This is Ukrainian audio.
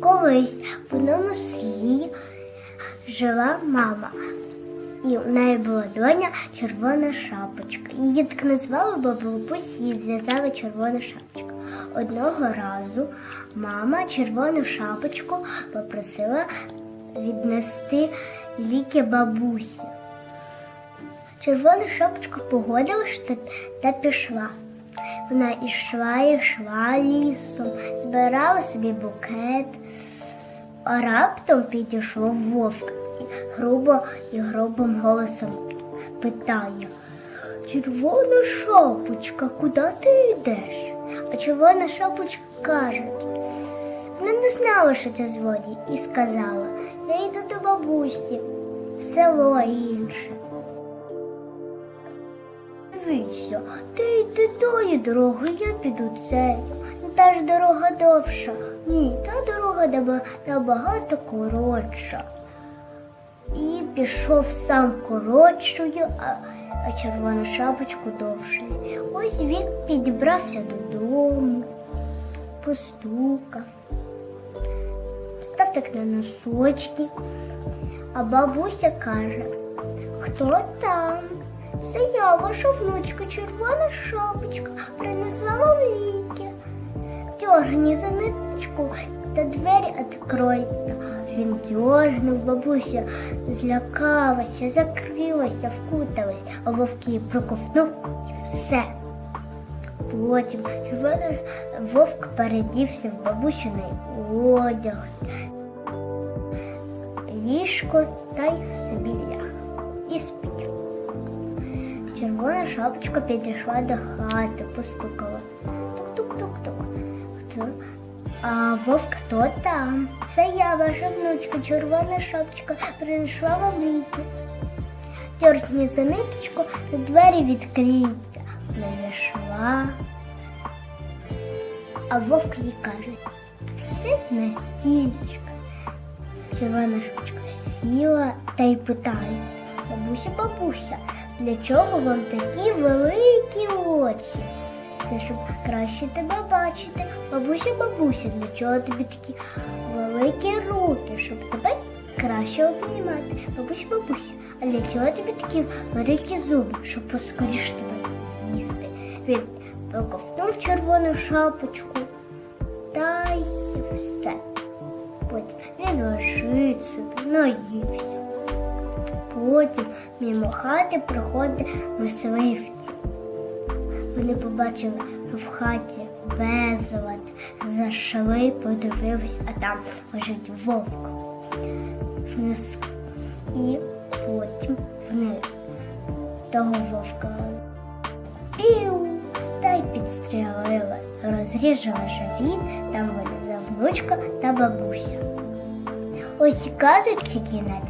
В одному селі жила мама, і у неї була доня червона шапочка. Її так назвали, бо бабусь її зв'язала червона шапочка. Одного разу мама червону шапочку попросила віднести ліки бабусі. Червона шапочка погодилась та пішла. Вона ішла, ішла лісом, збирала собі букет, а раптом підійшов вовк і грубо і грубим голосом питає Червона шапочка, куди ти йдеш? А червона шапочка каже, вона не знала, що це злодій, і сказала, я йду до бабусі, в село інше. Дивися, ти йди тої дороги, я піду цією. Та ж дорога довша. Ні, та дорога набагато коротша. І пішов сам коротшою, а червону шапочку довшою. Ось він підібрався додому, постукав, став так на носочки, а бабуся каже, хто там? Це я, ваша внучка, червона шапочка, принесла вам ліки. Дьоргні за ниточку та двері відкройте. Він дьоргнув, бабуся злякалася, закрилася, вкуталась, а вовки проковтнув і все. Потім вовк передівся в бабусиний одяг, ліжко та й собі ляг і спить. Червона шапочка підійшла до хати, постукала. Тук-тук-тук-тук. А вовк хто там? Це я, ваша внучка, червона шапочка, принесла вам ліки. Дьоргні за ниточку, та двері відкриються. Зайшла. А вовк їй каже, сидь на стільчик. Червона шапочка сіла та й питається, бабуся, бабуся, для чого вам такі великі очі? Це щоб краще тебе бачити. Бабуся, бабуся, для чого тобі такі великі руки, щоб тебе краще обнімати? Бабуся, бабуся, а для чого тобі такі великі зуби, щоб поскоріше тебе з'їсти? Він проковтнув червону шапочку та й все. Потім він лежить собі, наївся. Потім мимо хати проходить мисливці. Вони побачили, в хаті безлад, зайшли, подивились, а там лежить вовк. І потім вони того вовка пів та й підстрелили, розріжали живіт, там вилізла внучка та бабуся. Ось і кажуть кінець,